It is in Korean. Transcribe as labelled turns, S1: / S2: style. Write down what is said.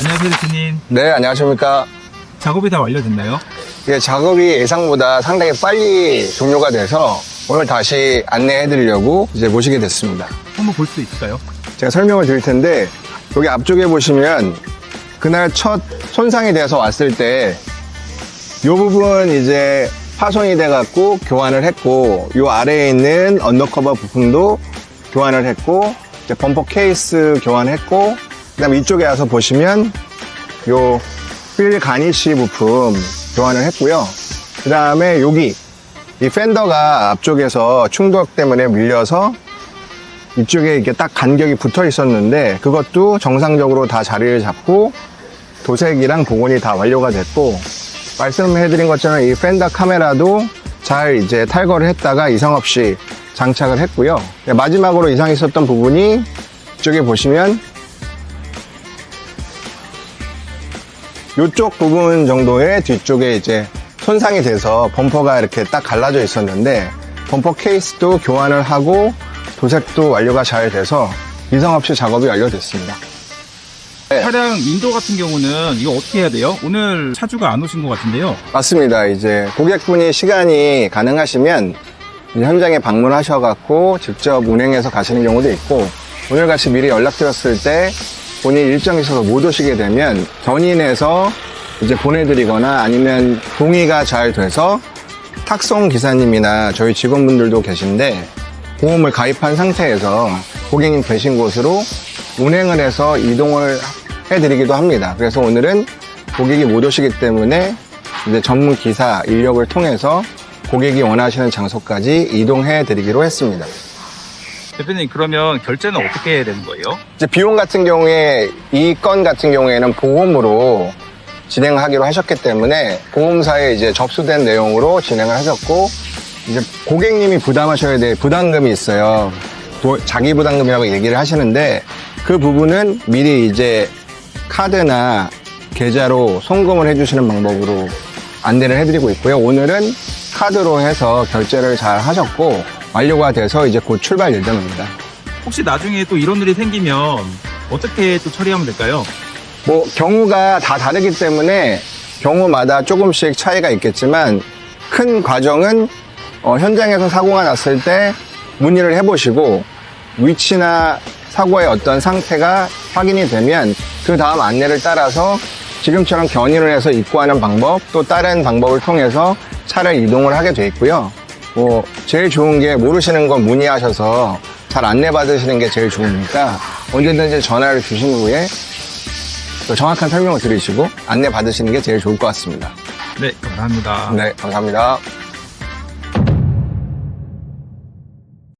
S1: 안녕하세요, 대표님.
S2: 네, 안녕하십니까.
S1: 작업이 다 완료됐나요?
S2: 예, 작업이 예상보다 상당히 빨리 종료가 돼서 오늘 다시 안내해 드리려고 이제 모시게 됐습니다.
S1: 한번 볼 수 있을까요?
S2: 제가 설명을 드릴 텐데 여기 앞쪽에 보시면 그날 첫 손상이 돼서 왔을 때 이 부분 이제 파손이 돼 갖고 교환을 했고 이 아래에 있는 언더커버 부품도 교환을 했고 이제 범퍼 케이스 교환했고 그다음에 이쪽에 와서 보시면 요휠 가니쉬 부품 교환을 했고요. 그다음에 여기 이 팬더가 앞쪽에서 충격 때문에 밀려서 이쪽에 이렇게 딱 간격이 붙어 있었는데 그것도 정상적으로 다 자리를 잡고 도색이랑 복원이 다 완료가 됐고 말씀해드린 것처럼 이 펜더 카메라도 잘 이제 탈거를 했다가 이상 없이 장착을 했고요. 네, 마지막으로 이상이 있었던 부분이 이쪽에 보시면 이쪽 부분 정도의 뒤쪽에 이제 손상이 돼서 범퍼가 이렇게 딱 갈라져 있었는데 범퍼 케이스도 교환을 하고 도색도 완료가 잘 돼서 이상 없이 작업이 완료됐습니다. 네.
S1: 차량 인도 같은 경우는 이거 어떻게 해야 돼요? 오늘 차주가 안 오신 것 같은데요.
S2: 맞습니다. 이제 고객분이 시간이 가능하시면 현장에 방문하셔갖고 직접 운행해서 가시는 경우도 있고 오늘 같이 미리 연락드렸을 때 본인 일정이 있어서 못 오시게 되면 견인해서 이제 보내드리거나 아니면 동의가 잘 돼서 탁송 기사님이나 저희 직원분들도 계신데 보험을 가입한 상태에서 고객님 계신 곳으로 운행을 해서 이동을 해드리기도 합니다. 그래서 오늘은 고객이 못 오시기 때문에 이제 전문 기사 인력을 통해서 고객이 원하시는 장소까지 이동해 드리기로 했습니다.
S1: 대표님 그러면 결제는 어떻게 해야 되는 거예요?
S2: 이제 비용 같은 경우에 이 건 같은 경우에는 보험으로 진행하기로 하셨기 때문에 보험사에 이제 접수된 내용으로 진행을 하셨고 이제 고객님이 부담하셔야 될 부담금이 있어요. 도- 자기 부담금이라고 얘기를 하시는데 그 부분은 미리 이제 카드나 계좌로 송금을 해주시는 방법으로 안내를 해드리고 있고요. 오늘은 카드로 해서 결제를 잘 하셨고 완료가 돼서 이제 곧 출발 예정입니다.
S1: 혹시 나중에 또 이런 일이 생기면 어떻게 또 처리하면 될까요?
S2: 뭐 경우가 다 다르기 때문에 경우마다 조금씩 차이가 있겠지만 큰 과정은 어, 현장에서 사고가 났을 때 문의를 해보시고 위치나 사고의 어떤 상태가 확인이 되면 그 다음 안내를 따라서 지금처럼 견인을 해서 입고하는 방법 또 다른 방법을 통해서 차를 이동을 하게 돼 있고요. 뭐 제일 좋은 게 모르시는 건 문의하셔서 잘 안내 받으시는 게 제일 좋으니까 언제든지 전화를 주신 후에 또 정확한 설명을 들으시고 안내 받으시는 게 제일 좋을 것 같습니다.
S1: 네, 감사합니다.
S2: 네, 감사합니다.